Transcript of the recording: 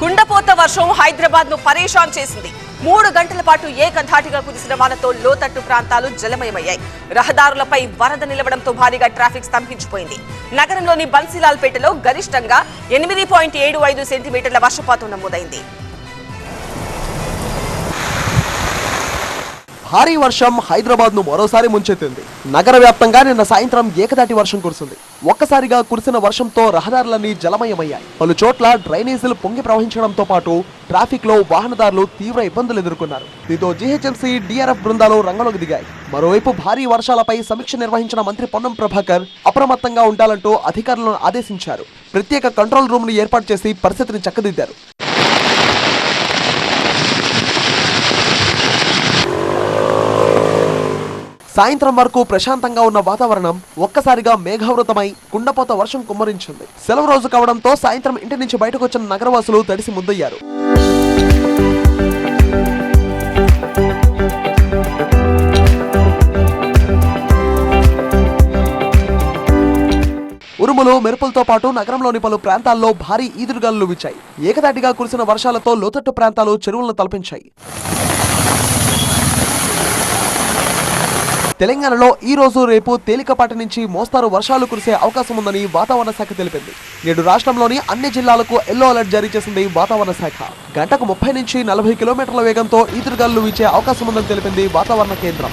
కుండపోత వర్షం హైదరాబాద్ను పరేషాన్ చేసింది. మూడు గంటల పాటు ఏకధాటిగా కురిసిన వానతో లోతట్టు ప్రాంతాలు జలమయమయ్యాయి. రహదారులపై వరద నిలవడంతో భారీగా ట్రాఫిక్ స్తంభించిపోయింది. నగరంలోని బన్సీలాల్పేటలో గరిష్టంగా ఎనిమిది పాయింట్ ఏడు ఐదు సెంటీమీటర్ల వర్షపాతం నమోదైంది. భారీ వర్షం హైదరాబాద్ను మరోసారి ముంచెత్తింది. నగర వ్యాప్తంగా నిన్న సాయంత్రం ఏకదాటి వర్షం కురిసింది. ఒక్కసారిగా కురిసిన వర్షంతో రహదారులన్నీ జలమయమయ్యాయి. పలు చోట్ల డ్రైనేజీలు పొంగి ప్రవహించడంతో పాటు ట్రాఫిక్లో వాహనదారులు తీవ్ర ఇబ్బందులు ఎదుర్కొన్నారు. దీంతో జీహెచ్ఎంసీ డిఆర్ఎఫ్ బృందాలు రంగంలోకి దిగాయి. మరోవైపు భారీ వర్షాలపై సమీక్ష నిర్వహించిన మంత్రి పొన్నం ప్రభాకర్ అప్రమత్తంగా ఉండాలంటూ అధికారులను ఆదేశించారు. ప్రత్యేక కంట్రోల్ రూమ్ను ఏర్పాటు చేసి పరిస్థితిని చక్కదిద్దారు. సాయంత్రం వరకు ప్రశాంతంగా ఉన్న వాతావరణం ఒక్కసారిగా మేఘావృతమై కుండపోత వర్షం కుమ్మరించింది. సెలవు రోజు కావడంతో సాయంత్రం ఇంటి నుంచి బయటకు వచ్చిన నగరవాసులు తడిసి ముద్దయ్యారు. ఉరుములు మెరుపులతో పాటు నగరంలోని పలు ప్రాంతాల్లో భారీ ఈదురుగాలు విచ్చాయి ఏకదాటిగా కురిసిన వర్షాలతో లోతట్టు ప్రాంతాలు చెరువులను తలపించాయి. తెలంగాణలో ఈ రోజు రేపు తేలికపాటి నుంచి మోస్తారు వర్షాలు కురిసే అవకాశం ఉందని వాతావరణ శాఖ తెలిపింది. నేడు రాష్ట్రంలోని అన్ని జిల్లాలకు ఎల్లో అలర్ట్ జారీ చేసింది వాతావరణ శాఖ. గంటకు ముప్పై నుంచి నలభై కిలోమీటర్ల వేగంతో ఈదురుగాలు వీచే అవకాశం ఉందని తెలిపింది వాతావరణ కేంద్రం.